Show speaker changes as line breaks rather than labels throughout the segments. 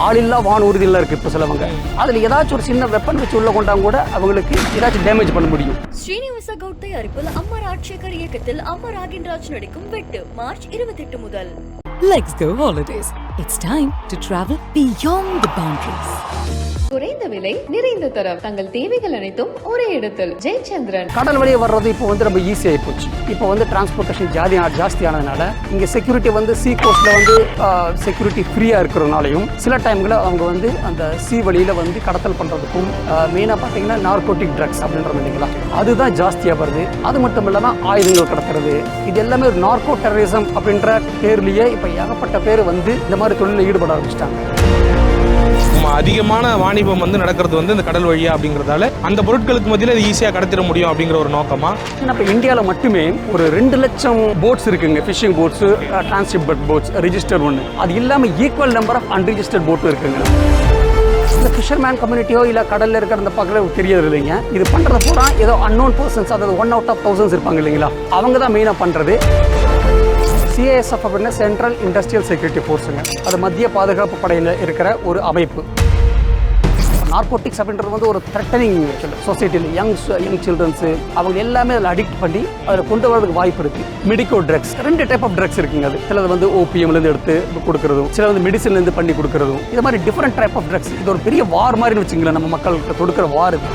ஆளில்லா வான் ஊர்தியில் இருக்குது இப்போ சிலவங்க அதில் ஏதாச்சும் ஒரு சின்ன வெப்பன் வச்சு உள்ள கொண்டாங்க கூட அவங்களுக்கு ஏதாச்சும் டேமேஜ் பண்ண முடியும்
ஸ்ரீனிவாச கவுட் தயாரிப்பில் அம்மா ராஜசேகர் இயக்கத்தில் அம்மா ராகின்ராஜ் நடிக்கும் வெட்டு மார்ச் இருபத்தெட்டு முதல்
Let's go holidays. It's time to travel beyond the boundaries.
குறைந்த விலை நிறைந்த தரம். தங்கள் தேவைகள் அனைத்தும் ஒரே இடத்தில். ஜெயச்சந்திரன்.
கடல் வழியை வர்றது இப்போ வந்து ரொம்ப ஈஸியாகி போச்சு இப்போ வந்து டிரான்ஸ்போர்ட்டேஷன் ஜாதி ஜாஸ்தி ஆனதுனால இங்கே செக்யூரிட்டி வந்து சீ கோஸ்ட்ல வந்து செக்யூரிட்டி ஃப்ரீயாக இருக்கிறதுனாலையும் சில டைம்களில் அவங்க வந்து அந்த சி வழியில் வந்து கடத்தல் பண்ணுறதுக்கும் மெயினாக பார்த்தீங்கன்னா நார்கோட்டிக் ட்ரக்ஸ் அப்படின்றது இல்லைங்களா அதுதான் ஜாஸ்தியாக வருது. அது மட்டும் இல்லாமல் ஆயுதங்கள் கடத்துறது. இது எல்லாமே ஒரு நார்கோ டெரரிசம் அப்படின்ற பேர்லேயே இப்போ ஏகப்பட்ட பேர் வந்து இந்த மாதிரி தொழிலில் ஈடுபட ஆரம்பிச்சிட்டாங்க.
அதிகமான வாணிபம் வந்து நடக்கிறது வந்து இந்த கடல் வழியா அப்படிங்கிறதால அந்த பொருட்களுக்கு மத்தியில் அது ஈஸியாக கடத்திட முடியும் அப்படிங்கிற ஒரு நோக்கமா?
நம்ம இந்தியாவில் மட்டுமே ஒரு ரெண்டு லட்சம் போட்ஸ் இருக்குங்க. Fishing boats transhipped boats register ஒன்று அது இல்லாமல் ஈக்குவல் நம்பர் ஆஃப் அன்ரிஜிஸ்டர்ட் போட்டும் இருக்குங்க. இந்த ஃபிஷர்மேன் கம்யூனிட்டியோ இல்லை கடலில் இருக்கிற அந்த பக்கம் தெரியறது இல்லைங்க. இது பண்ணுறது பூரா ஏதோ அன்னோன் பர்சன்ஸ் அதாவது ஒன் அவுட் ஆஃப் தௌசண்ட்ஸ் இருப்பாங்க இல்லைங்களா? அவங்க தான் மெயினாக பண்ணுறது சிஏஎஸ்எஃப் அப்படின்னா சென்ட்ரல் இண்டஸ்ட்ரியல் செக்யூரிட்டி ஃபோர்ஸுங்க அது மத்திய பாதுகாப்பு படையில் இருக்கிற ஒரு அமைப்பு. நார்கோட்டிக்ஸ் அப்படின்றது வந்து ஒரு த்ரெட்டனிங் சொசைட்டியில் யங்ஸ் யங் சில்ட்ரன்ஸு அவங்க எல்லாமே அதில் அடிக்ட் பண்ணி அதில் கொண்டு வரதுக்கு வாய்ப்பு இருக்குது மெடிக்கோ ட்ரக்ஸ் ரெண்டு டைப் ஆஃப் ட்ரக்ஸ் இருக்குங்க அது. சிலது வந்து ஓபிஎம்லேருந்து எடுத்து கொடுக்குறதும் சில வந்து மெடிசன்லேருந்து பண்ணி கொடுக்குறதும். இது மாதிரி டிஃப்ரெண்ட் டைப் ஆஃப் ட்ரக்ஸ் இது ஒரு பெரிய வார் மாதிரின்னு வச்சுங்களேன் நம்ம மக்கள்கிட்ட கொடுக்குற வார் இது.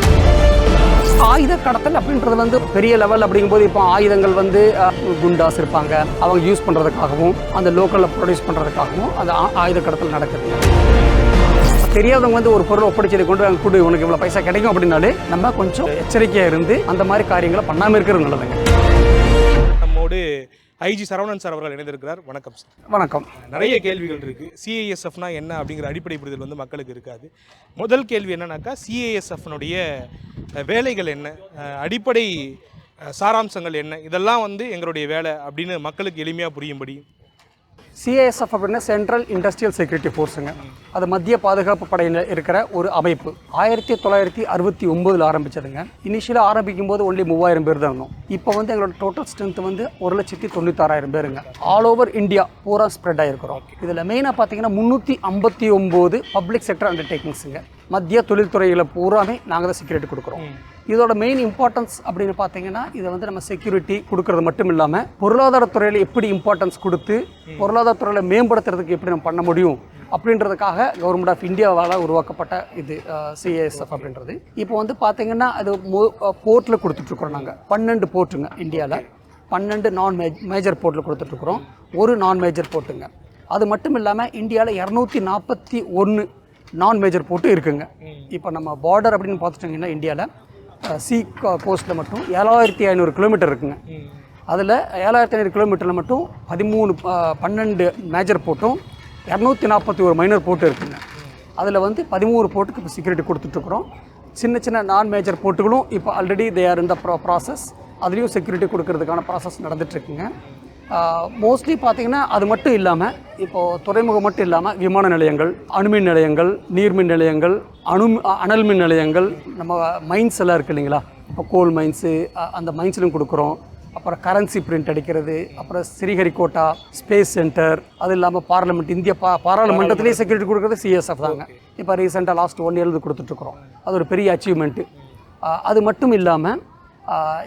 ஆயுத கடத்தல் அப்படின்றது வந்து பெரிய லெவல் அப்படிங்கும்போது இப்போ ஆயுதங்கள் வந்து குண்டாஸ் இருப்பாங்க. அவங்க யூஸ் பண்ணுறதுக்காகவும் அந்த லோக்கலில் ப்ரொடியூஸ் பண்ணுறதுக்காகவும் அந்த ஆ- ஆயுத கடத்தல் நடக்குது. தெரியாதவங்க வந்து ஒரு பொருளை ஒப்படைச்சதை கொண்டு அங்கே கொடு உனக்கு இவ்வளோ பைசா கிடைக்கும் அப்படின்னாலே நம்ம கொஞ்சம் எச்சரிக்கையாக இருந்து அந்த மாதிரி காரியங்களை பண்ணாமல் இருக்கிறது நல்லதுங்க.
நம்மோடு ஐஜி சரவணன் சார் அவர்கள் இணைந்திருக்கிறார். வணக்கம் சார்.
வணக்கம்.
நிறைய கேள்விகள் இருக்கு. சிஐஎஸ்எஃப்னா என்ன அப்படிங்கிற அடிப்படை புரிதல் வந்து மக்களுக்கு இருக்காது. முதல் கேள்வி என்னன்னாக்கா சிஐஎஸ்எஃப்னுடைய வேலைகள் என்ன? அடிப்படை சாராம்சங்கள் என்ன? இதெல்லாம் வந்து எங்களுடைய வேலை அப்படின்னு மக்களுக்கு எளிமையாக புரியும்படி.
சிஏஎஸ்எஃப் அப்படின்னா சென்ட்ரல் இண்டஸ்ட்ரியல் செக்யூரிட்டி ஃபோர்ஸுங்க அது மத்திய பாதுகாப்பு படையில் இருக்கிற ஒரு அமைப்பு. ஆயிரத்தி தொள்ளாயிரத்தி அறுபத்தி ஒம்போதில் ஆரம்பிச்சதுங்க. இனிஷியலாக ஆரம்பிக்கும் போது ஒன்லி மூவாயிரம் பேர் தான் இருந்தோம். இப்போ வந்து எங்களோட டோட்டல் ஸ்ட்ரென்த் வந்து ஒரு லட்சத்தி தொண்ணூத்தாறாயிரம் பேருங்க. ஆல் ஓவர் இந்தியா பூரா ஸ்ப்ரெட் ஆகிருக்கிறோம் இதில் மெயினாக பார்த்தீங்கன்னா முந்நூற்றி ஐம்பத்தி ஒம்பது பப்ளிக் செக்டர் அண்டர்டேக்கிங்ஸுங்க மத்திய தொழில்துறைகளை பூராமே நாங்கள் தான் செக்யூரிட்டி கொடுக்குறோம். இதோட மெயின் இம்பார்ட்டன்ஸ் அப்படின்னு பார்த்தீங்கன்னா இதை வந்து நம்ம செக்யூரிட்டி கொடுக்கறது மட்டும் இல்லாமல் பொருளாதாரத்துறையில் எப்படி இம்பார்ட்டன்ஸ் கொடுத்து பொருளாதாரத்துறையில் மேம்படுத்துறதுக்கு எப்படி நம்ம பண்ண முடியும் அப்படின்றதுக்காக கவர்மெண்ட் ஆஃப் இந்தியாவால் உருவாக்கப்பட்ட இது சிஏஎஸ்எஃப் அப்படின்றது. இப்போ வந்து பார்த்தீங்கன்னா அது போர்ட்டில் கொடுத்துட்ருக்குறோம் நாங்கள் பன்னெண்டு போர்ட்டுங்க இந்தியாவில் பன்னெண்டு நான் மேஜ் மேஜர் போர்ட்டில் கொடுத்துட்ருக்குறோம் ஒரு நான் மேஜர் போர்ட்டுங்க. அது மட்டும் இல்லாமல் இந்தியாவில் இரநூத்தி நாற்பத்தி ஒன்று நான் மேஜர் போர்ட்டு இருக்குங்க. இப்போ நம்ம பார்டர் அப்படின்னு பார்த்துட்டிங்கன்னா இந்தியாவில் சி கோஸ்ட்டில் மட்டும் ஏழாயிரத்தி ஐநூறு கிலோமீட்டர் இருக்குங்க. அதில் ஏழாயிரத்தி ஐநூறு கிலோமீட்டரில் மட்டும் பதிமூணு பன்னெண்டு மேஜர் போட்டும் இரநூத்தி நாற்பத்தி ஒரு மைனர் போட்டு இருக்குங்க. அதில் வந்து பதிமூணு போட்டுக்கு இப்போ செக்யூரிட்டி கொடுத்துட்ருக்குறோம். சின்ன சின்ன நான் மேஜர் போட்டுகளும் இப்போ ஆல்ரெடி தே ஆர் இந்த ப்ரா ப்ராசஸ் அதுலேயும் செக்யூரிட்டி கொடுக்கறதுக்கான ப்ராசஸ் நடந்துகிட்ருக்குங்க மோஸ்ட்லி பார்த்தீங்கன்னா அது மட்டும் இல்லாமல் இப்போது துறைமுகம் மட்டும் இல்லாமல் விமான நிலையங்கள் அணுமின் நிலையங்கள் நீர்மின் நிலையங்கள் அணு அனல் மின் நிலையங்கள் நம்ம மைன்ஸ் எல்லாம் இருக்குது இல்லைங்களா? இப்போ கோல் மைன்ஸு அந்த மைன்ஸ்லையும் கொடுக்குறோம். அப்புறம் கரன்சி பிரிண்ட் அடிக்கிறது அப்புறம் ஸ்ரீஹரிகோட்டா ஸ்பேஸ் சென்டர் அது இல்லாமல் பார்லமெண்ட் இந்திய பா பாராளுமன்றத்திலேயே செக்யூரிட்டி கொடுக்குறது சிஎஸ்எஃப் தாங்க. இப்போ ரீசெண்டாக லாஸ்ட் ஒன் இயர்லேருந்து கொடுத்துட்ருக்குறோம் அது ஒரு பெரிய அச்சீவ்மெண்ட்டு அது மட்டும் இல்லாமல்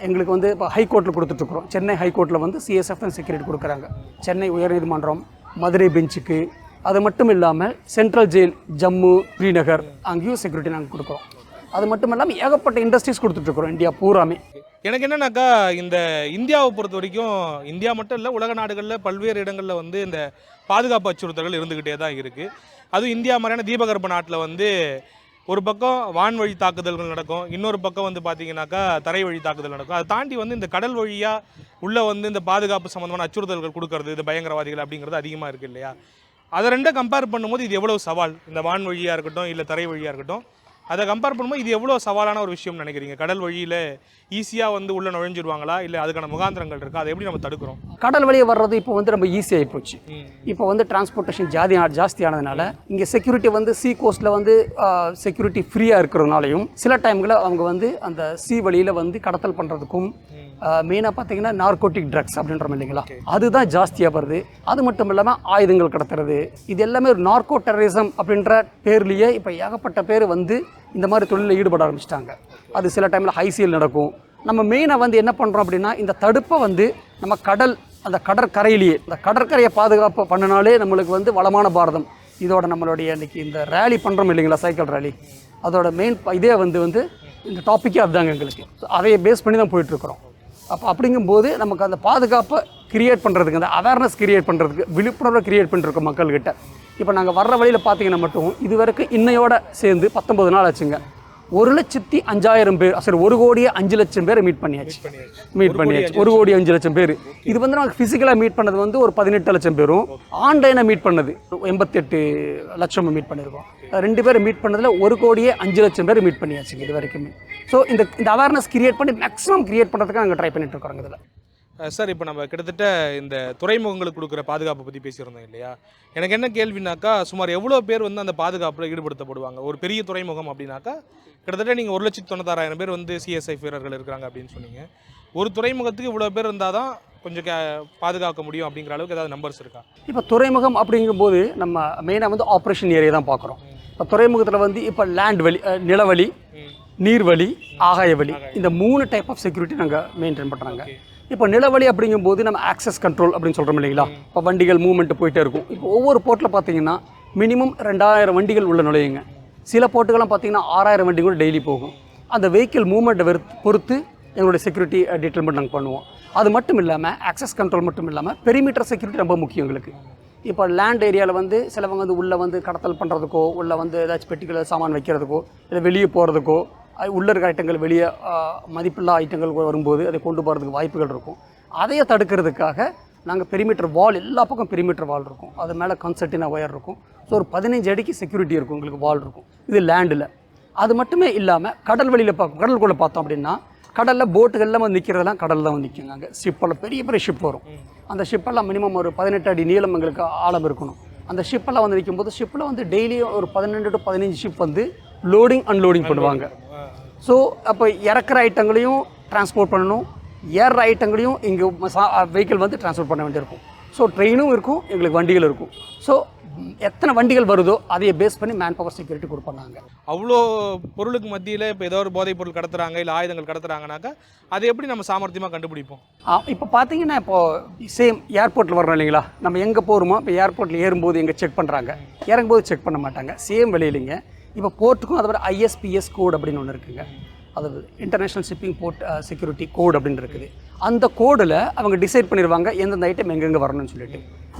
எங்களுக்கு வந்து இப்போ ஹைகோர்ட்டில் கொடுத்துட்ருக்குறோம். சென்னை ஹைகோர்ட்டில் வந்து சிஎஸ்எஃப் செக்யூரிட்டி கொடுக்குறாங்க. சென்னை உயர்நீதிமன்றம் மதுரை பெஞ்சுக்கு அது மட்டும் இல்லாமல் சென்ட்ரல் ஜெயில் ஜம்மு ஸ்ரீநகர் அங்கேயும் செக்யூரிட்டி நாங்கள் கொடுக்குறோம். அது மட்டும் இல்லாமல் ஏகப்பட்ட இண்டஸ்ட்ரீஸ் கொடுத்துட்ருக்குறோம் இந்தியா பூராமே.
எனக்கு என்னன்னாக்கா இந்த இந்தியாவை பொறுத்த வரைக்கும் இந்தியா மட்டும் இல்லை உலக நாடுகளில் பல்வேறு இடங்களில் வந்து இந்த பாதுகாப்பு அச்சுறுத்தல்கள் இருந்துக்கிட்டே தான் இருக்குது அதுவும் இந்தியா மாதிரியான தீபகற்ப நாட்டில் வந்து ஒரு பக்கம் வான்வழி தாக்குதல்கள் நடக்கும் இன்னொரு பக்கம் வந்து பார்த்தீங்கன்னாக்கா தரை வழி தாக்குதல் நடக்கும். அதை தாண்டி வந்து இந்த கடல் வழியாக உள்ளே வந்து இந்த பாதுகாப்பு சம்மந்தமான அச்சுறுத்தல்கள் கொடுக்கறது இந்த பயங்கரவாதிகள் அப்படிங்கிறது அதிகமாக இருக்குது இல்லையா? அதை ரெண்டை கம்பேர் பண்ணும்போது இது எவ்வளோ சவால்? இந்த வான் வழியாக இருக்கட்டும் இல்லை தரை வழியாக இருக்கட்டும். அதை கம்பேர் பண்ணும்போது இது எவ்வளோ சவாலான ஒரு விஷயம்னு நினைக்கிறீங்க? கடல் வழியில் ஈஸியாக வந்து உள்ளே நுழைஞ்சிருவாங்களா? இல்லை அதுக்கான முகாந்திரங்கள் இருக்கா? அதை எப்படி நம்ம தடுக்கிறோம்?
கடல் வழியே வர்றது இப்போ வந்து ரொம்ப ஈஸியாகி போச்சு. இப்போ வந்து டிரான்ஸ்போர்ட்டேஷன் ஜாதி ஜாஸ்தி ஆனதுனால இங்கே செக்யூரிட்டி வந்து சி கோஸ்ட்டில் வந்து செக்யூரிட்டி ஃப்ரீயாக இருக்கிறதுனாலையும் சில டைம்களில் அவங்க வந்து அந்த சி வழியில் வந்து கடத்தல் பண்ணுறதுக்கும் மெயினாக பார்த்தீங்கன்னா நார்கோட்டிக் ட்ரக்ஸ் அப்படின்றோம் இல்லைங்களா? அதுதான் ஜாஸ்தியாக வருது. அது மட்டும் இல்லாமல் ஆயுதங்கள் கடத்துறது. இது எல்லாமே ஒரு நார்கோ டெரரிசம் அப்படின்ற பேர்லேயே இப்போ ஏகப்பட்ட பேர் வந்து இந்த மாதிரி தொழிலில் ஈடுபட ஆரம்பிச்சிட்டாங்க. அது சில டைமில் ஹைசியல் நடக்கும். நம்ம மெயினாக வந்து என்ன பண்ணுறோம் அப்படின்னா இந்த தடுப்பை வந்து நம்ம கடல் அந்த கடற்கரையிலேயே இந்த கடற்கரையை பாதுகாப்பு பண்ணினாலே நம்மளுக்கு வந்து வளமான பாரதம். இதோட நம்மளுடைய இன்றைக்கி இந்த ரேலி பண்ணுறோம் இல்லைங்களா சைக்கிள் ரேலி அதோட மெயின் இதே வந்து வந்து இந்த டாப்பிக்கே அதுதாங்க எங்களுக்கு. அதையை பேஸ் பண்ணி தான் போயிட்டுருக்குறோம் அப்போ அப்படிங்கும்போது நமக்கு அந்த பாதுகாப்பை கிரியேட் பண்ணுறதுக்கு அந்த அவேர்னஸ் கிரியேட் பண்ணுறதுக்கு விழிப்புணர்வை கிரியேட் பண்ணிருக்கோம் மக்கள்கிட்ட. இப்போ நாங்கள் வர்ற வழியில் பார்த்தீங்கன்னா மட்டும் இது வரைக்கும் இன்னையோட சேர்ந்து பத்தொம்பது நாள் ஆச்சுங்க. ஒரு லட்சத்தி அஞ்சாயிரம் பேர் சரி ஒரு கோடியே அஞ்சு லட்சம் பேரை மீட் பண்ணியாச்சு. மீட் பண்ணியாச்சு. ஒரு கோடி அஞ்சு லட்சம். பேர். இது வந்து நாங்கள் ஃபிசிக்கலாக மீட் பண்ணது வந்து ஒரு பதினெட்டு லட்சம் பேரும் ஆன்லைனாக மீட் பண்ணது. எண்பத்தெட்டு லட்சம் மீட் பண்ணியிருக்கோம் ரெண்டு பேரும் மீட் பண்ணதில் ஒரு கோடியே அஞ்சு லட்சம் பேர் மீட் பண்ணியாச்சுங்க இது வரைக்குமே. ஸோ இந்த இந்த அவேர்னஸ் கிரியேட் பண்ணி மேக்ஸிமம் கிரியேட் பண்ணுறதுக்கு நாங்கள் ட்ரை பண்ணிட்டு இருக்கிறோங்க இதில்.
சார் இப்போ நம்ம கிட்டத்தட்ட இந்த துறைமுகங்களுக்கு கொடுக்குற பாதுகாப்பை பற்றி பேசியிருந்தோம் இல்லையா? எனக்கு என்ன கேள்வினாக்கா சுமார் எவ்வளோ பேர் வந்து அந்த பாதுகாப்பில் ஈடுபடுத்தப்படுவாங்க? ஒரு பெரிய துறைமுகம் அப்படின்னாக்கா கிட்டத்தட்ட நீங்கள் ஒரு லட்சத்தி தொண்ணூத்தாறாயிரம் பேர் வந்து சிஎஸ்ஐ வீரர்கள் இருக்கிறாங்க அப்படின்னு சொன்னீங்க. ஒரு துறைமுகத்துக்கு இவ்வளோ பேர் இருந்தால் தான் கொஞ்சம் கே- பாதுகாக்க முடியும் அப்படிங்கிற அளவுக்கு ஏதாவது நம்பர்ஸ் இருக்கா?
இப்போ துறைமுகம் அப்படிங்கும்போது நம்ம மெயினாக வந்து ஆப்ரேஷன் ஏரியா தான் பார்க்குறோம். இப்போ துறைமுகத்தில் வந்து இப்போ லேண்ட் வழி நிலவழி நீர்வழி ஆகாய வழி இந்த மூணு டைப் ஆஃப் செக்யூரிட்டி நாங்கள் மெயின்டைன் பண்ணுறாங்க இப்போ நிலவழி அப்படிங்கும்போது நம்ம ஆக்சஸ் கண்ட்ரோல் அப்படின்னு சொல்கிறோம் இல்லைங்களா? இப்போ வண்டிகள் மூவ்மெண்ட் போயிட்டே இருக்கும். இப்போ ஒவ்வொரு போர்ட்டில் பார்த்தீங்கன்னா மினிமம் ரெண்டாயிரம் வண்டிகள் உள்ள நுழையுங்க. சில போர்ட்டுகள்லாம் பார்த்தீங்கன்னா ஆறாயிரம் வண்டி கூட டெய்லி போகும். அந்த வெஹிக்கிள் மூவ்மெண்ட்டை பொறுத்து எங்களுடைய செக்யூரிட்டி டீட்டெயில்மெண்ட் நாங்கள் பண்ணுவோம். அது மட்டும் இல்லாமல் ஆக்சஸ் கண்ட்ரோல் மட்டும் இல்லாமல் பெரிமீட்டர் செக்யூரிட்டி ரொம்ப முக்கியம் எங்களுக்கு. இப்போ லேண்ட் ஏரியாவில் வந்து சிலவங்க வந்து உள்ளே வந்து கடத்தல் பண்ணுறதுக்கோ உள்ளே வந்து ஏதாச்சும் பெட்டிகளை சாமான் வைக்கிறதுக்கோ இல்லை வெளியே போகிறதுக்கோ உள்ளே இருக்க ஐட்டங்கள் வெளியே மதிப்பில்லா ஐட்டங்கள் வரும்போது அதை கொண்டு போகிறதுக்கு வாய்ப்புகள் இருக்கும். அதையே தடுக்கிறதுக்காக நாங்கள் பெரிமீட்டர் வால் எல்லா பக்கம் பெரிமீட்டர் வால் இருக்கும். அது மேலே கன்சல்டினா ஒயர் இருக்கும். ஸோ ஒரு பதினஞ்சு அடிக்கு செக்யூரிட்டி இருக்கும். உங்களுக்கு வால் இருக்கும். இது லேண்டில் அது மட்டுமே இல்லாமல் கடல் வெளியில் பார்க்க கடலுக்குள்ளே பார்த்தோம் அப்படின்னா கடலில் போட்டுகள்லாம் வந்து நிற்கிறதெல்லாம் கடலில் தான் வந்து நிற்குங்க அங்கே ஷிப்பெல்லாம் பெரிய பெரிய ஷிப் வரும். அந்த ஷிப்பெல்லாம் மினிமம் ஒரு பதினெட்டு அடி நீளம் எங்களுக்கு ஆழம் இருக்கணும். அந்த ஷிப்பெல்லாம் வந்து நிற்கும்போது ஷிப்பில் வந்து டெய்லியும் ஒரு பதினெண்டு டு பதினஞ்சு ஷிப் வந்து லோடிங் அன்லோடிங் பண்ணுவாங்க. ஸோ அப்போ இறக்குற ஐட்டங்களையும் டிரான்ஸ்போர்ட் பண்ணணும். ஏறுற ஐட்டங்களையும் இங்கே வெஹிக்கிள் வந்து டிரான்ஸ்போர்ட் பண்ண வேண்டியிருக்கும். ஸோ ட்ரெயினும் இருக்கும் எங்களுக்கு வண்டிகள் இருக்கும். ஸோ எத்தனை வண்டிகள் வருதோ அதையே பேஸ் பண்ணி மேன் பவர் செக்யூரிட்டி கொடுப்பாங்க.
அவ்வளோ பொருளுக்கு மத்தியில் இப்போ ஏதோ ஒரு போதைப் பொருள் கடத்துறாங்க இல்லை ஆயுதங்கள் கடத்துறாங்கனாக்கா அதை எப்படி நம்ம சாமர்த்தியமாக கண்டுபிடிப்போம்?
இப்போ பார்த்தீங்கன்னா இப்போ சேம் ஏர்போர்ட்டில் வர்றோம் இல்லைங்களா? நம்ம எங்கே போகிறோமோ இப்போ ஏர்போர்ட்டில் ஏறும்போது எங்கே செக் பண்ணுறாங்க இறங்கும்போது செக் பண்ண மாட்டாங்க. சேம் வெளியிலைங்க இப்போ போர்ட்டுக்கும் அதை மாதிரி ஐஎஸ்பிஎஸ் கோட் அப்படின்னு ஒன்று இருக்குங்க. அது international shipping port security code அப்படின்னு இருக்குது. அந்த கோடில் அவங்க டிசைட் பண்ணிடுவாங்க எந்தெந்த ஐட்டம் எங்கெங்கே வரணும்னு சொல்லிட்டு.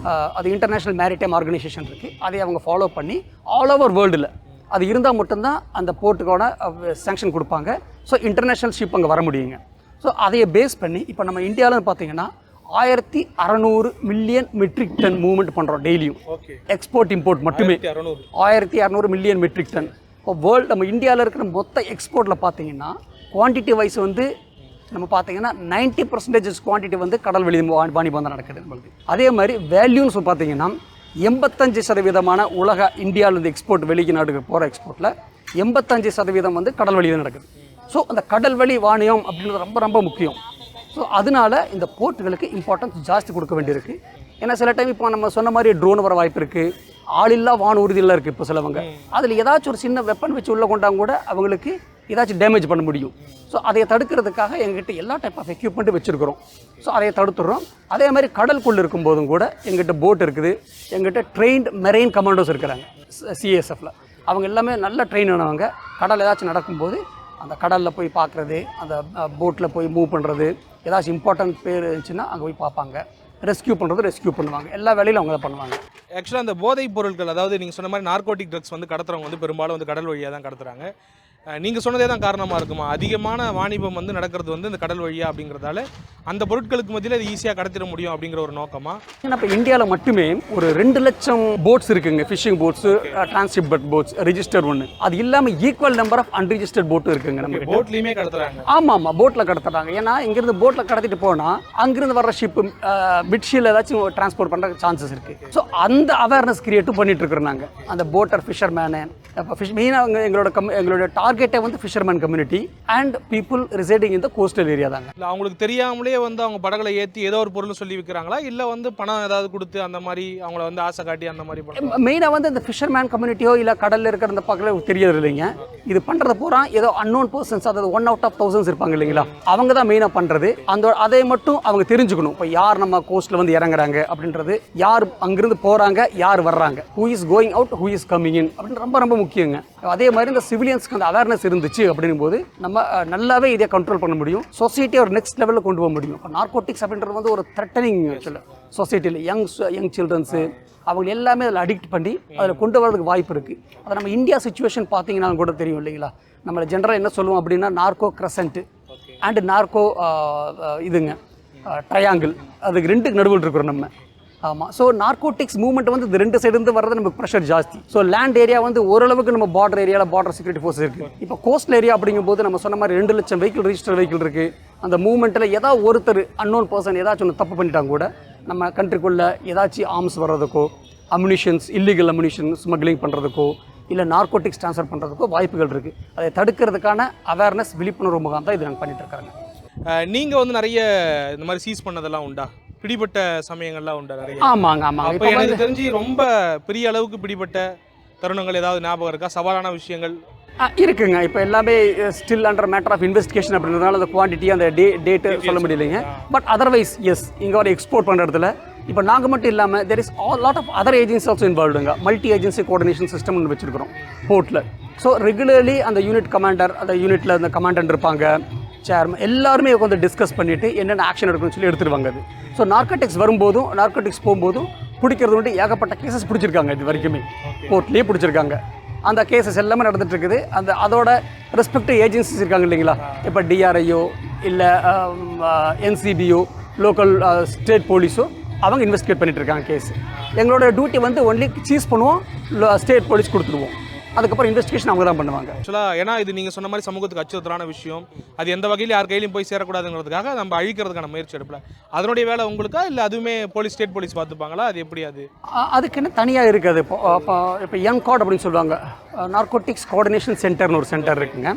Uh, அது இன்டர்நேஷ்னல் மேரிடைம் ஆர்கனைசேஷன் இருக்குது அதை அவங்க ஃபாலோ பண்ணி ஆல் ஓவர் வேர்ல்டில் அது இருந்தால் மட்டும்தான் அந்த போர்ட்டுக்கான uh, சேங்ஷன் கொடுப்பாங்க. ஸோ இன்டர்நேஷ்னல் ஷிப் அங்கே வர முடியுங்க. ஸோ அதையை பேஸ் பண்ணி இப்போ நம்ம இந்தியாவில் பார்த்தீங்கன்னா ஆயிரத்தி அறநூறு மில்லியன் மெட்ரிக் டன் மூவ்மெண்ட் பண்ணுறோம் டெய்லியும்
ஓகே
எக்ஸ்போர்ட் இம்போர்ட் மட்டுமே. ஆயிரத்தி அறநூறு. மில்லியன் மெட்ரிக் டன் இப்போ வேர்ல்டு நம்ம இந்தியாவில் இருக்கிற மொத்த எக்ஸ்போர்ட்டில் பார்த்தீங்கன்னா குவான்டிட்டி வைஸ் வந்து நம்ம பார்த்தீங்கன்னா நைன்ட்டி பர்சன்டேஜஸ் குவான்டிட்டி வந்து கடல் வெளி வா- வாணிபம் தான் நடக்குது நம்மளுக்கு. அதே மாதிரி வேல்யூன்னு சொல்லி பார்த்தீங்கன்னா எண்பத்தஞ்சு சதவீதமான உலக இந்தியாவிலேருந்து எக்ஸ்போர்ட் வெளிக்கு நாடுக்கு போகிற எக்ஸ்போர்ட்டில் எண்பத்தஞ்சு சதவீதம் வந்து கடல் வழி தான் நடக்குது. ஸோ அந்த கடல் வழி வாணியம் அப்படின்றது ரொம்ப ரொம்ப முக்கியம். ஸோ அதனால இந்த போர்ட்டுகளுக்கு இம்பார்ட்டன்ஸ் ஜாஸ்தி கொடுக்க வேண்டியிருக்கு. ஏன்னா சில டைம் இப்போ நம்ம சொன்ன மாதிரி ட்ரோன் வர வாய்ப்பு இருக்குது ஆளில்லா வான் உறுதியெல்லாம் இருக்குது இப்போ சிலவங்க. அதில் ஏதாச்சும் ஒரு சின்ன வெப்பன் வச்சு உள்ளே கொண்டாங்க கூட அவங்களுக்கு ஏதாச்சும் டேமேஜ் பண்ண முடியும். ஸோ அதை தடுக்கிறதுக்காக எங்ககிட்ட எல்லா டைப் ஆஃப் எக்யூப்மெண்ட்டும் வச்சுருக்கிறோம். ஸோ அதை தடுத்துடுறோம் அதே மாதிரி கடலுக்குள்ளே இருக்கும்போதும் கூட எங்கிட்ட போட் இருக்குது. எங்கிட்ட ட்ரெயின்ட் மெரெயின் கமாண்டோஸ் இருக்கிறாங்க. சிஎஸ்எஃப்பில் அவங்க எல்லாமே நல்ல ட்ரெயின் ஆனவங்க. கடல் ஏதாச்சும் நடக்கும்போது அந்த கடலில் போய் பார்க்குறது அந்த போட்டில் போய் மூவ் பண்ணுறது ஏதாச்சும் இம்பார்ட்டன்ட் பேர் இருந்துச்சுன்னா அங்கே போய் பார்ப்பாங்க. ரெஸ்க்யூ பண்ணுறது ரெஸ்க்யூ பண்ணுவாங்க. எல்லா வேலையிலும் அவங்க தான் பண்ணுவாங்க.
ஆக்சுவலாக அந்த போதைப் பொருட்கள் அதாவது நீங்கள் சொன்ன மாதிரி நார்கோட்டிக் ட்ரக்ஸ் வந்து கடத்துறவங்க வந்து பெரும்பாலும் வந்து கடல் வழியாக தான் கடத்துறாங்க. நீங்கள் சொன்னதே தான் காரணமாக இருக்குமா? அதிகமான வாணிபம் வந்து நடக்கிறது வந்து இந்த கடல் வழியா அப்படிங்கிறதால அந்த பொருட்களுக்கு மத்தியில் இது ஈஸியாக கடத்திட முடியும் அப்படிங்கிற ஒரு நோக்கமா?
இப்போ இந்தியாவில் மட்டுமே ஒரு ரெண்டு லட்சம் போட்ஸ் இருக்குங்க. Fishing boats transhipped boats register ஒன்று அது இல்லாமல் ஈக்குவல் நம்பர் ஆஃப் அன்ரிஜிஸ்டர்ட் போட்டும் இருக்குங்க நம்ம
போட்லேயுமே கடத்துறாங்க.
ஆமாம் ஆமாம் போட்டில் கடத்துறாங்க. ஏன்னா இங்கேருந்து போட்டில் கடத்திட்டு போனால் அங்கிருந்து வர்ற ஷிப்பு மிட்ஷியில் ஏதாச்சும் டிரான்ஸ்போர்ட் பண்ணுற சான்சஸ் இருக்குது ஸோ அந்த அவேர்னஸ் கிரியேட்டும் பண்ணிட்டு இருக்கிறோம் நாங்கள் அந்த போட்டர் ஃபிஷர்மேனு அப்போ ஃபிஷ் மெயினாக எங்களோட கம் எங்களோட டார்கெட்டை வந்து fisherman community and people residing in the coastal area தாங்க.
இல்லை அவங்களுக்கு தெரியாமலே வந்து அவங்க படகுல ஏற்றி ஏதோ ஒரு பொருள் சொல்லி விற்கிறாங்களா இல்லை வந்து பணம் ஏதாவது கொடுத்து அந்த மாதிரி அவங்கள வந்து ஆசை காட்டி அந்த மாதிரி
மெயினாக வந்து இந்த ஃபிஷர்மேன் கம்யூனிட்டியோ இல்லை கடலில் இருக்கிற அந்த பக்கத்தில் தெரியறது இல்லைங்க. இது பண்ணுறது பூரா ஏதோ அன்னோன் பர்சன்ஸ் அதாவது ஒன் அவுட் ஆஃப் தௌசண்ட்ஸ் இருப்பாங்க இல்லைங்களா? அவங்க தான் மெயினாக பண்ணுறது அந்த அதை மட்டும் அவங்க தெரிஞ்சுக்கணும். இப்போ யார் நம்ம கோஸ்ட்டில் வந்து இறங்குறாங்க அப்படின்றது யார் அங்கிருந்து போகிறாங்க யார் வர்றாங்க who is going out who is coming in அப்படின்னு ரொம்ப ரொம்ப முக்கியங்க. அதே மாதிரி இந்த சிவிலியன்ஸ்க்கு அந்த அவேர்னஸ் இருந்துச்சு அப்படின்னும் போது நம்ம நல்லாவே இதை கண்ட்ரோல் பண்ண முடியும். சொசைட்டியை ஒரு நெக்ஸ்ட் லெவலில் கொண்டு போக முடியும். இப்போ நார்கோட்டிக்ஸ் அப்படின்றது வந்து ஒரு த்ரெட்டனிங் சொசைட்டியில் யங் யங் சில்ட்ரன்ஸு அவங்க எல்லாமே அதில் அடிக்ட் பண்ணி அதில் கொண்டு வரதுக்கு வாய்ப்பு இருக்குது அதை நம்ம இந்தியா சுச்சுவேஷன் பார்த்தீங்கன்னா கூட தெரியும் இல்லைங்களா? நம்மளை ஜென்ரலாக என்ன சொல்லுவோம் அப்படின்னா நார்கோ க்ரசன்ட்டு அண்டு நார்கோ இதுங்க ட்ரையாங்கிள் அதுக்கு ரெண்டுக்கு நடுவில் இருக்கிறோம் நம்ம. ஆமாம் ஸோ நார்கோட்டிக்ஸ் மூவ்மெண்ட் வந்து இந்த ரெண்டு சைடு இருந்து வர்றது நமக்கு ப்ரெஷர் ஜாஸ்தி. ஸோ லேண்ட் ஏரியா வந்து ஓரளவுக்கு நம்ம பார்டர் ஏரியாவில் பார்டர் செக்யூரிட்டி ஃபோர்ஸ் இருக்குது இப்போ கோஸ்டல் ஏரியா அப்படிங்கும்போது நம்ம சொன்ன மாதிரி ரெண்டு லட்சம் வெஹிக்கிள் ரிஜிஸ்டர் வெஹிக்கிள் இருக்குது அந்த மூவ்மெண்ட்டில் ஏதாவது ஒருத்தர் அன்னோன் பர்சன் ஏதாச்சும் ஒன்று தப்பு பண்ணிட்டாங்க கூட நம்ம கண்ட்ரிக்குள்ளே ஏதாச்சும் ஆர்ம்ஸ் வர்றதுக்கோ அம்யூனிஷன்ஸ் இல்லீகல் அம்யூனிஷன் ஸ்மக்லிங் பண்ணுறதுக்கோ இல்லை நார்கோட்டிக்ஸ் ட்ரான்ஸ்ஃபர் பண்ணுறதுக்கோ வாய்ப்புகள் இருக்குது அதை தடுக்கிறதுக்கான அவேர்னஸ் விழிப்புணர்வு முகாம் தான் இது நாங்கள் பண்ணிட்டு இருக்காங்க
நீங்கள் வந்து நிறைய இந்த மாதிரி சீஸ் பண்ணதெல்லாம் உண்டா? பிடிபட்ட சமயங்கள்லாம் உண்டா நிறைய.
ஆமாங்க ஆமாங்க.
அப்போ
இப்போ
எனக்கு தெரிஞ்சு ரொம்ப பெரிய அளவுக்கு பிடிபட்ட தருணங்கள் ஏதாவது ஞாபகம் இருக்கா? சவாலான விஷயங்கள்?
ஆ, இருக்குங்க. இப்போ எல்லாமே still under matter of investigation அப்படின்றதுனால அந்த குவான்டிட்டி அந்த டே டேட்டு சொல்ல முடியலைங்க. பட் அதர்வைஸ் எஸ் இங்கே வர எக்ஸ்போர்ட் பண்ணுற இடத்துல இப்போ நாங்கள் மட்டும் இல்லாமல் there is a lot of other agency also இன்வால்வ்டுங்க multi agency coordination system ஒன்று வச்சிருக்கிறோம் போர்ட்டில் ஸோ ரெகுலர்லி அந்த யூனிட் கமாண்டர் அந்த யூனிட்டில் அந்த கமாண்டன்ட் இருப்பாங்க. சேர்மன் எல்லாருமே உட்காந்து டிஸ்கஸ் பண்ணிவிட்டு என்னென்ன ஆக்ஷன் எடுக்கணும்னு சொல்லி எடுத்துருவாங்க அது. ஸோ நார்கட்டிக்ஸ் வரும்போதும் நார்கட்டிக்ஸ் போகும்போதும் பிடிக்கிறது வந்துட்டு ஏகப்பட்ட கேசஸ் பிடிச்சிருக்காங்க இது வரைக்குமே. கோர்ட்லேயே பிடிச்சிருக்காங்க. அந்த கேசஸ் எல்லாமே நடந்துட்டு இருக்குது. அந்த அதோட ரெஸ்பெக்டிவ் ஏஜென்சிஸ் இருக்காங்க இல்லைங்களா? இப்போ டிஆர்ஐயோ இல்லை என்சிபியோ லோக்கல் ஸ்டேட் போலீஸோ அவங்க இன்வெஸ்டிகேட் பண்ணிட்டு இருக்காங்க கேஸ் எங்களோட டியூட்டி வந்து ஒன்லி சீஸ் பண்ணுவோம் ஸ்டேட் போலீஸ் கொடுத்துருவோம். அதுக்கப்புறம் இன்வெஸ்டிகேஷன் அவங்க தான் பண்ணுவாங்க.
ஆக்சுவலாக ஏன்னா இது நீங்கள் சொன்ன மாதிரி சமூகத்துக்கு அச்சுறுத்தலான விஷயம். அது எந்த வகையிலும் யார் கையிலும் போய் சேரக்கூடாதுங்கிறதுக்காக நம்ம அழிக்கிறதுக்கான முயற்சி எடுப்பல அதனுடைய வேலை உங்களுக்கா? இல்லை அதுவுமே போலீஸ் ஸ்டேட் போலீஸ் பார்த்துப்பாங்களா? அது எப்படி அது?
அதுக்குன்னு தனியாக இருக்குது. இப்போ இப்போ இப்போ யங் கார்டு அப்படின்னு சொல்லுவாங்க. நார்கோட்டிக்ஸ் கோஆர்டினேஷன் சென்டர்னு ஒரு சென்டர் இருக்குங்க.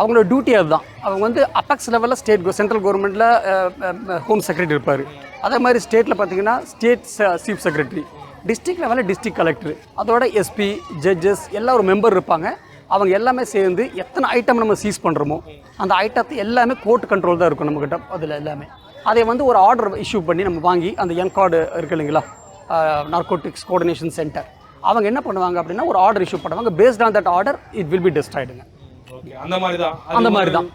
அவங்களோட டியூட்டி அதுதான். அவங்க வந்து அபெக்ஸ் லெவலில் ஸ்டேட் சென்ட்ரல் கவர்மெண்ட்டில் ஹோம் செக்ரட்டரி இருப்பார். அதே மாதிரி ஸ்டேட்டில் பார்த்தீங்கன்னா ஸ்டேட் சீஃப் செக்ரட்டரி டிஸ்ட்ரிக்ட் லெவலில் டிஸ்ட்ரிக்ட் கலெக்டர் அதோட எஸ்பி ஜட்ஜஸ் எல்லாம் ஒரு மெம்பர் இருப்பாங்க. அவங்க எல்லாமே சேர்ந்து எத்தனை ஐட்டம் நம்ம சீஸ் பண்ணுறோமோ அந்த ஐட்டத்தை எல்லாமே கோர்ட் கண்ட்ரோல் தான் இருக்கும் நம்மக்கிட்ட அதில் எல்லாமே. அதை வந்து ஒரு ஆர்டர் இஷ்யூ பண்ணி நம்ம வாங்கி அந்த யங் கார்டு இருக்கு இல்லைங்களா? நார்கோட்டிக்ஸ் கோஆர்டினேஷன் சென்டர் அவங்க என்ன பண்ணுவாங்க அப்படின்னா ஒரு ஆர்டர் இஷ்யூ பண்ணுவாங்க. Based on that order it will be டெஸ்ட்ராய்டுங்க
okay அந்த மாதிரி தான்
அந்த மாதிரி தான்.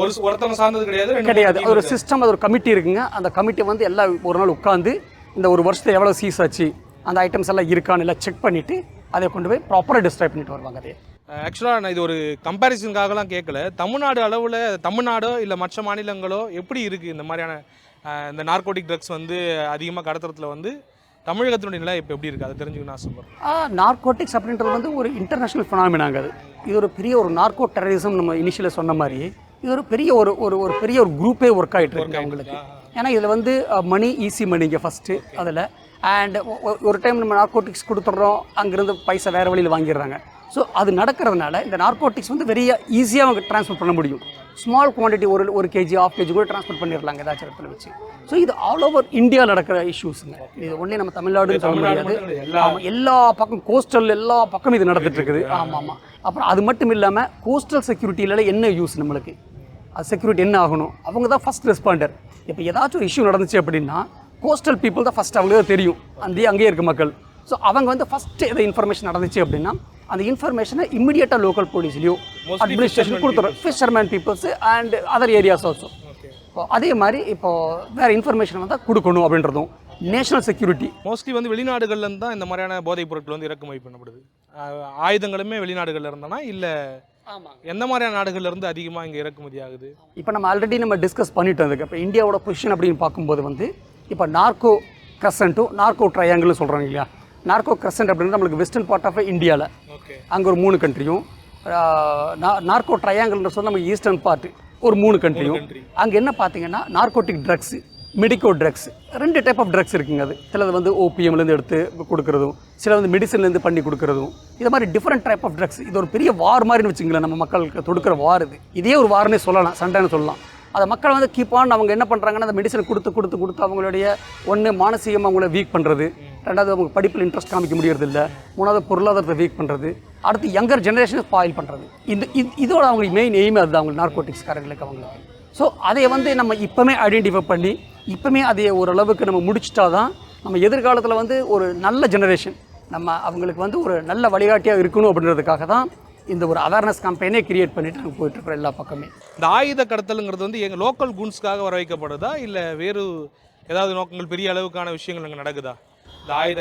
ஒரு ஒருத்தவங்க சார்ந்தது கிடையாது
கிடையாது. ஒரு சிஸ்டம் அது ஒரு கமிட்டி இருக்குங்க. அந்த கமிட்டி வந்து எல்லாம் ஒரு நாள் உட்காந்து இந்த ஒரு வருஷத்துல எவ்வளோ சீஸ் ஆச்சு அந்த ஐட்டம்ஸ் எல்லாம் இருக்கான்னு எல்லாம் செக் பண்ணிவிட்டு அதை கொண்டு போய் ப்ராப்பராக டிஸ்ட்ராய் பண்ணிட்டு வருவாங்க அதே.
ஆக்சுவலாக நான் இது ஒரு கம்பேரிசனுக்காகலாம் கேட்கல. தமிழ்நாடு அளவில் தமிழ்நாடோ இல்லை மற்ற மாநிலங்களோ எப்படி இருக்குது இந்த மாதிரியான அஹ், இந்த நார்கோட்டிக் ட்ரக்ஸ் வந்து அதிகமாக கடத்துறதுல வந்து தமிழகத்தினுடைய நிலை இப்போ எப்படி இருக்குது அதை தெரிஞ்சுக்கணும் ஆசைப்படுறேன்.
நார்கோட்டிக்ஸ் அப்படின்றது வந்து ஒரு இன்டர்நேஷ்னல் ஃபினாமினாங்க அது. இது ஒரு பெரிய ஒரு நார்கோ டெரரிசம் நம்ம இனிஷியலாக சொன்ன மாதிரி இது ஒரு பெரிய ஒரு ஒரு ஒரு பெரிய ஒரு குரூப்பே ஒர்க் ஆகிட்டு இருக்கு அவங்களுக்கு. ஏன்னா இதில் வந்து மணி ஈஸி மணிங்க ஃபஸ்ட்டு அதில். அண்ட் ஒரு டைம் நம்ம நார்கோட்டிக்ஸ் கொடுத்துட்றோம் அங்கேருந்து பைசா வேறு வழியில் வாங்கிடுறாங்க. ஸோ அது நடக்கிறதுனால இந்த நார்கோட்டிக்ஸ் வந்து வெறிய ஈஸியாக அவங்க ட்ரான்ஸ்ஃபர் பண்ண முடியும். ஸ்மால் குவான்டிட்டி ஒரு ஒரு கேஜி ஆஃப் கேஜி கூட ட்ரான்ஸ்ஃபர் பண்ணிடலாங்க ஏதாச்சும் இடத்துல வச்சு. ஸோ இது ஆல் ஓவர் இந்தியா நடக்கிற இஷ்யூஸுங்க இது ஒன்லி நம்ம தமிழ்நாடுன்னு சொல்ல
தமிழ்நாடு
முடியாது
இல்ல, எல்லா-
பக்கம் கோஸ்டல் எல்லா பக்கம் இது நடந்துட்டு இருக்குது. ஆமாம் ஆமாம். அப்புறம் அது மட்டும் இல்லாமல் கோஸ்டல் செக்யூரிட்டியில என்ன யூஸ் நம்மளுக்கு? அது செக்யூரிட்டி என்ன ஆகணும்? அவங்க தான் ஃபர்ஸ்ட் ரெஸ்பாண்டர் இப்போ ஏதாச்சும் இஷ்யூ நடந்துச்சு அப்படின்னா கோஸ்டல் பீப்புள் தான் ஃபர்ஸ்ட் அவங்களுக்கு தெரியும். அந்த அங்கேயே இருக்க மக்கள். ஸோ அவங்க வந்து ஃபர்ஸ்ட் எதாவது இன்ஃபர்மேஷன் நடந்துச்சு அப்படின்னா அந்த இன்ஃபர்மேஷனை இம்மிடியட்டாக லோக்கல் போலீஸ்லையோ அட்மினிஸ்ட்ரேஷன் கொடுத்துரும். Fisherman peoples and other areas also இப்போ அதே மாதிரி இப்போ வேறு இன்ஃபர்மேஷன் வந்தால் கொடுக்கணும் அப்படின்றதும் நேஷனல் செக்யூரிட்டி
மோஸ்ட்லி வந்து வெளிநாடுகள்ல இருந்து தான் இந்த மாதிரியான போதைப் பொருட்கள் வந்து இறக்குமதி பண்ணப்படுது. ஆயுதங்களுமே வெளிநாடுகள்ல இருந்தானா இல்லை எந்த மாதிரியான நாடுகள்ல இருந்து அதிகமாக இங்கே இறக்குமதி ஆகுது?
இப்போ நம்ம ஆல்ரெடி நம்ம டிஸ்கஸ் பண்ணிட்டோம் அதுக்கு இப்போ இந்தியாவோட பொசிஷன் அப்படின்னு பார்க்கும்போது வந்து இப்போ நார்கோ கிரசன்ட்டும் நார்கோ ட்ரையாங்கிள்னு சொல்கிறாங்க இல்லையா? நார்கோ கிரசன்ட் அப்படின்றது நம்மளுக்கு வெஸ்டர்ன் பார்ட் ஆஃப் இந்தியாவில் அங்கே ஒரு மூணு கண்ட்ரியும் நார்கோ ட்ரையாங்கிள்ன்ற சொல்ல நமக்கு ஈஸ்டர்ன் பார்ட் ஒரு மூணு கண்ட்ரியும். அங்கே என்ன பார்த்தீங்கன்னா நார்கோட்டிக் ட்ரக்ஸ் மெடிக்கோ ட்ரக்ஸ் ரெண்டு டைப் ஆஃப் ட்ரக்ஸ் இருக்குங்க அது. சிலது வந்து ஓபிஎம்லேருந்து எடுத்து கொடுக்குறதும் சில வந்து மெடிசன்லேருந்து பண்ணி கொடுக்குறதும். இது மாதிரி டிஃப்ரெண்ட் டைப் ஆஃப் ட்ரக்ஸ் இது ஒரு பெரிய வார் மாதிரின்னு வச்சுங்களேன் நம்ம மக்களுக்கு தொடுக்கிற வார் இது. இதே ஒரு வார்னே சொல்லலாம் சண்டைன்னு சொல்லலாம். அதை மக்கள் வந்து கீப் ஆன் அவங்க என்ன பண்ணுறாங்கன்னா அந்த மெடிசன் கொடுத்து கொடுத்து கொடுத்து அவங்களுடைய ஒன்று மானசீகமாக அவங்கள வீக் பண்ணுறது ரெண்டாவது அவங்க படிப்பில் இன்ட்ரெஸ்ட் காமிக்க முடியறதில்ல. மூணாவது பொருளாதாரத்தை வீக் பண்ணுறது அடுத்து யங்கர் ஜெனரேஷனை ஸ்பாயில் பண்ணுறது இந்த இது இதோட அவங்களுக்கு மெயின் எய்மே அதுதான் அவங்க நார்கோட்டிக்ஸ் காரங்களுக்கு அவங்களுக்கு. ஸோ அதை வந்து நம்ம இப்போமே ஐடென்டிஃபை பண்ணி இப்போமே அதை ஓரளவுக்கு நம்ம முடிச்சிட்டா தான் நம்ம எதிர்காலத்தில் வந்து ஒரு நல்ல ஜெனரேஷன் நம்ம அவங்களுக்கு வந்து ஒரு நல்ல வழிகாட்டியாக இருக்கணும் அப்படின்றதுக்காக தான் இந்த ஒரு அவேர்னஸ் கம்பெனியை கிரியேட் பண்ணிட்டு நாங்கள் போயிட்டுருக்கோம் எல்லா பக்கமே.
இந்த ஆயுத கடத்தலுங்கிறது வந்து எங்கள் லோக்கல் குன்ஸ்க்காக வர வைக்கப்படுதா? இல்லை வேறு ஏதாவது நோக்கங்கள் பெரிய அளவுக்கான விஷயங்கள் அங்கே நடக்குதா?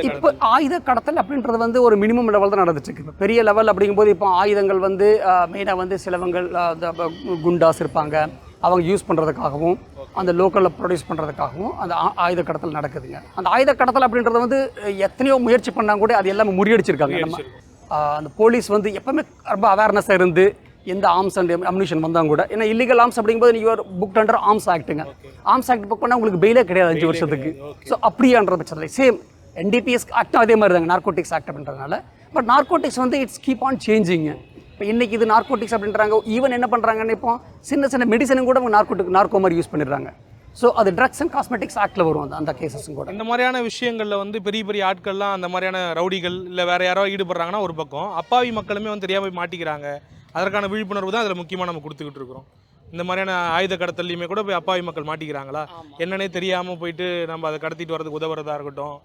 இப்போ ஆயுத கடத்தல் அப்படின்றது வந்து ஒரு மினிமம் லெவல் தான் நடந்துட்டு இருக்கு. பெரிய லெவல் அப்படிங்கும்போது இப்போ ஆயுதங்கள் வந்து மெயினாக வந்து சிலவங்கள் குண்டாஸ் இருப்பாங்க. அவங்க யூஸ் பண்ணுறதுக்காகவும் அந்த லோக்கலில் ப்ரொடியூஸ் பண்ணுறதுக்காகவும் அந்த ஆயுத கடத்தல் நடக்குதுங்க. அந்த ஆயுத கடத்தல் அப்படின்றது வந்து எத்தனையோ முயற்சி பண்ணால் கூட அது எல்லாமே முறியடிச்சிருக்காங்க நம்ம. அந்த போலீஸ் வந்து எப்பவுமே ரொம்ப அவேர்னஸாக இருந்து எந்த ஆர்ம்ஸ் அண்ட் அம்யூனிஷன் வந்தாங்க கூட ஏன்னா இல்லீகல் ஆர்ம்ஸ் அப்படிங்கும்போது you are book under arms ஆக்ட்டுங்க arms act book பண்ணால் உங்களுக்கு பெயிலே கிடையாது அஞ்சு வருஷத்துக்கு. ஸோ அப்படியான்ற பட்சத்தில் சேம் என்டிபிஎஸ் ஆக்டும் அதே மாதிரி தாங்க நார்கோட்டிக்ஸ் ஆக்ட் அப்படின்றதுனால. பட் நார்கோட்டிக்ஸ் வந்து இட்ஸ் கீப் ஆன் சேஞ்சிங்க இப்போ இன்னைக்கு இது நார்கோட்டிக்ஸ் அப்படின்றாங்க ஈவன் என்ன பண்ணுறாங்கன்னு இப்போ சின்ன சின்ன மெடிசனும் கூட அவங்க நார்கோட்டிக் நார்கோ மாதிரி யூஸ் பண்ணிடுறாங்க. ஸோ அது ட்ரக்ஸ் அண்ட் காஸ்மெட்டிக்ஸ் ஆக்டில் வரும் அந்த கேசஸும் கூட.
இந்த மாதிரியான விஷயங்களில் வந்து பெரிய பெரிய ஆட்கள்லாம் அந்த மாதிரியான ரவுடிகள் இல்லை வேற யாரோ ஈடுபடுறாங்கன்னா ஒரு பக்கம் அப்பாவி மக்களுமே வந்து தெரியாமல் போய் மாட்டிக்கிறாங்க. அதற்கான விழிப்புணர்வு தான் அதில் முக்கியமாக நம்ம கொடுத்துக்கிட்டு இருக்கிறோம். இந்த மாதிரியான ஆயுத கடத்தல்லையுமே கூட போய் அப்பாவி மக்கள் மாட்டிக்கிறாங்களா? என்னன்னே தெரியாமல் போயிட்டு நம்ம அதை கடத்திட்டு வரதுக்கு உதவுறதா இருக்கட்டும்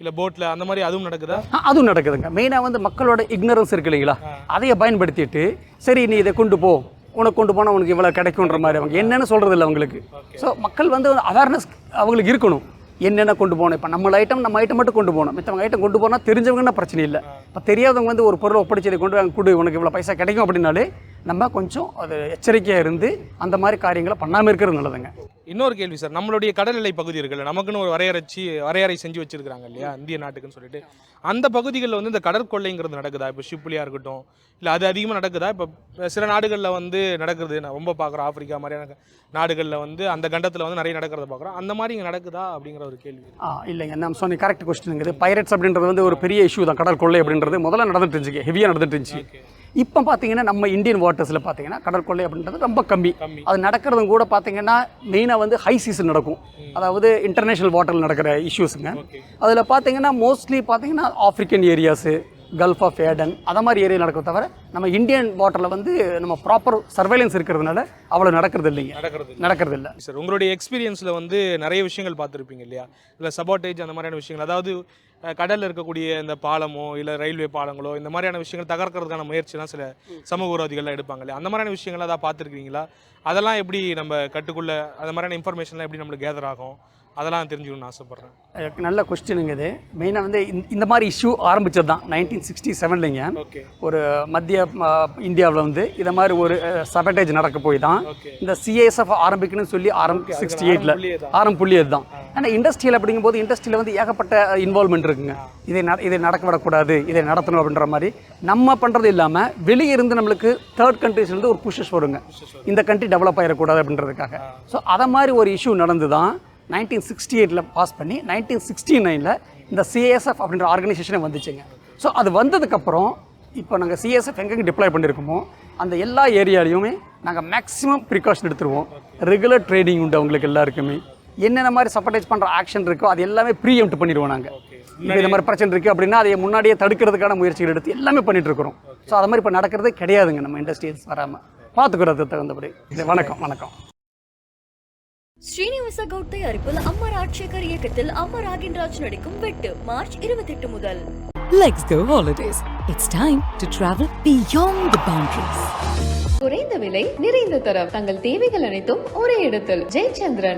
இல்லை போட்டில் அந்த மாதிரி அதுவும் நடக்குதா?
அதுவும் நடக்குதுங்க. மெயினாக வந்து மக்களோட இக்னரன்ஸ் இருக்கு இல்லைங்களா? அதைய பயன்படுத்திட்டு சரி நீ இதை கொண்டு போ. உனக்கு கொண்டு போனால் உனக்கு இவ்வளோ கிடைக்குன்ற மாதிரி அவங்க என்னென்னு சொல்கிறது இல்லை அவங்களுக்கு. ஸோ மக்கள் வந்து அவேர்னஸ் அவங்களுக்கு இருக்கணும். என்னென்ன கொண்டு போகணும்? இப்போ நம்மள ஐட்டம் நம்ம ஐட்டம் மட்டும் கொண்டு போகணும். மித்தவங்க ஐட்டம் கொண்டு போனால் தெரிஞ்சவங்கன்னா பிரச்சனை இல்லை. இப்போ தெரியாதவங்க வந்து ஒரு பொருளை ஒப்படைச்சதை கொண்டு வாங்க கொடு உனக்கு இவ்வளோ பைசா கிடைக்கும் அப்படின்னாலே நம்ம கொஞ்சம் அது எச்சரிக்கையாக இருந்து அந்த மாதிரி காரியங்களை பண்ணாமல் இருக்கிறது நல்லதுங்க.
இன்னொரு கேள்வி சார் நம்மளுடைய கடல் எல்லை பகுதி இருக்குல்ல நமக்குன்னு ஒரு வரையறைச்சி வரையறை செஞ்சு வச்சிருக்காங்க இல்லையா இந்திய நாட்டுக்குன்னு சொல்லிட்டு. அந்த பகுதிகளில் வந்து இந்த கடற்கொள்ளைங்கிறது நடக்குதா? இப்போ ஷிப்லியாக இருக்கட்டும் இல்லை அது அதிகமாக நடக்குதா? இப்போ சில நாடுகளில் வந்து நடக்குது நான் ரொம்ப பார்க்குறோம் ஆப்பிரிக்கா மாதிரியான நாடுகளில் வந்து அந்த கண்டத்தில் வந்து நிறைய நடக்கிறத பார்க்குறோம் அந்த மாதிரி இங்கே நடக்குதா? அப்படிங்கிற ஒரு கேள்வி.
ஆ இல்லைங்க நம்ம சொன்ன கரெக்ட் கொஸ்டின் இது பைரட்ஸ் அப்படின்றது வந்து ஒரு பெரிய இஷ்யூ தான் கடல் கொள்ளை அப்படின்றது. முதல்ல நடந்துட்டு இருந்துச்சு ஹெவியாக நடந்துட்டு இருந்துச்சு. இப்போ பார்த்தீங்கன்னா நம்ம இந்தியன் வாட்டர்ஸில் பார்த்தீங்கன்னா கடற்கொள்ளை அப்படின்றது ரொம்ப கம்மி. அது நடக்கிறதும் கூட பார்த்தீங்கன்னா மெயினாக வந்து ஹை சீசன் நடக்கும். அதாவது இன்டர்நேஷனல் வாட்டரில் நடக்கிற இஷ்யூஸுங்க அதில் பார்த்தீங்கன்னா மோஸ்ட்லி பார்த்தீங்கன்னா African areas gulf of Aden அந்த மாதிரி ஏரியா நடக்கும் தவிர நம்ம இந்தியன் வாட்டரில் வந்து நம்ம ப்ராப்பர் சர்வைலன்ஸ் இருக்கிறதுனால அவ்வளோ நடக்கிறது இல்லைங்க.
நடக்கிறது
நடக்கிறது இல்லை.
சார் உங்களுடைய எக்ஸ்பீரியன்ஸில் வந்து நிறைய விஷயங்கள் பார்த்துருப்பீங்க இல்லையா? இல்லை சபாட்டேஜ் அந்த மாதிரியான விஷயங்கள். அதாவது கடல்ல இருக்கக்கூடிய இந்த பாலமோ இல்லை ரயில்வே பாலங்களோ இந்த மாதிரியான விஷயங்கள் தகர்க்கிறதுக்கான முயற்சிலாம் சில சமூக விரோதிகள்லாம் எடுப்பாங்க இல்லையா? அந்த மாதிரியான விஷயங்கள் அதான் பார்த்துருக்கீங்களா அதெல்லாம் எப்படி நம்ம கட்டுக்குள்ள அந்த மாதிரியான இன்ஃபர்மேஷன்லாம் எப்படி நம்மளுக்கு கேதர் ஆகும்? அதெல்லாம் தெரிஞ்சுக்கணும்னு ஆசைப்பட்றேன்.
நல்ல கொஸ்டினுங்க இது. மெயினாக வந்து இந்த- மாதிரி இஷ்யூ ஆரம்பிச்சது தான் நைன்டீன் சிக்ஸ்டி செவன்லிங்க ஒரு மத்திய இந்தியாவில் வந்து இதை மாதிரி ஒரு சபட்டேஜ் நடக்க போய் தான் இந்த சிஏஎஸ்எஃப் ஆரம்பிக்கணும்னு சொல்லி ஆரம்பி சிக்ஸ்டி எயிட்டில். ஆரம்ப புள்ளி அதுதான் ஆனால் இண்டஸ்ட்ரியல் அப்படிங்கும்போது இண்டஸ்ட்ரியில் வந்து ஏகப்பட்ட இன்வால்மெண்ட் இருக்குங்க. இதை நட இதை நடக்க விடக்கூடாது இதை நடத்தணும் அப்படின்ற மாதிரி நம்ம பண்ணுறது இல்லாமல் வெளியே இருந்து நம்மளுக்கு தேர்ட் கண்ட்ரிஸ்லேருந்து ஒரு புஷஸ் வருங்க. இந்த கண்ட்ரி டெவலப் ஆகிடக்கூடாது அப்படின்றதுக்காக. ஸோ அதை மாதிரி ஒரு இஷ்யூ நடந்து தான் நைன்டீன் சிக்ஸ்டி எயிட்டில் பாஸ் பண்ணி நைன்டீன் சிக்ஸ்டி நைனில் இந்த சிஎஸ்எஃப் அப்படின்ற ஆர்கனைசேஷனே வந்துச்சுங்க. ஸோ அது வந்ததுக்கப்புறம் இப்போ நாங்கள் சிஎஸ்எஃப் எங்கெங்கே டிப்ளாய் பண்ணியிருக்கோமோ அந்த எல்லா ஏரியாலையுமே நாங்கள் மேக்ஸிமம் ப்ரிகாஷன் எடுத்துருவோம். ரெகுலர் ட்ரைனிங் உண்டு அவங்களுக்கு எல்லாருக்குமே. என்னென்ன மாதிரி சப்போர்டைஸ் பண்ணுற ஆக்ஷன் இருக்கோ அது எல்லாமே ப்ரீஎம்ட் பண்ணிடுவோம் நாங்கள் இந்த மாதிரி பிரச்சனை இருக்குது அப்படின்னா அதை முன்னாடியே தடுக்கிறதுக்கான முயற்சிகள் எடுத்து எல்லாமே பண்ணிட்டு இருக்கிறோம். ஸோ அது மாதிரி இப்போ நடக்கிறதே கிடையாதுங்க. நம்ம இண்டஸ்ட்ரீஸ் வராமல் பார்த்துக்கிறது தகுந்தபடி. வணக்கம் வணக்கம்.
ஸ்ரீனிவாச கவுட் தயாரிப்பில் அம்மா ராஜசேகர் இயக்கத்தில் அம்மா ராகின்ராஜ் நடிக்கும் வெட்டு மார்ச் இருபத்தெட்டு முதல்.
Let's go holidays. It's time to travel beyond the boundaries.
குறைந்த விலை நிறைந்த தரம். தங்கள் தேவைகள் அனைத்தும் ஒரே இடத்தில். ஜெயச்சந்திரன்.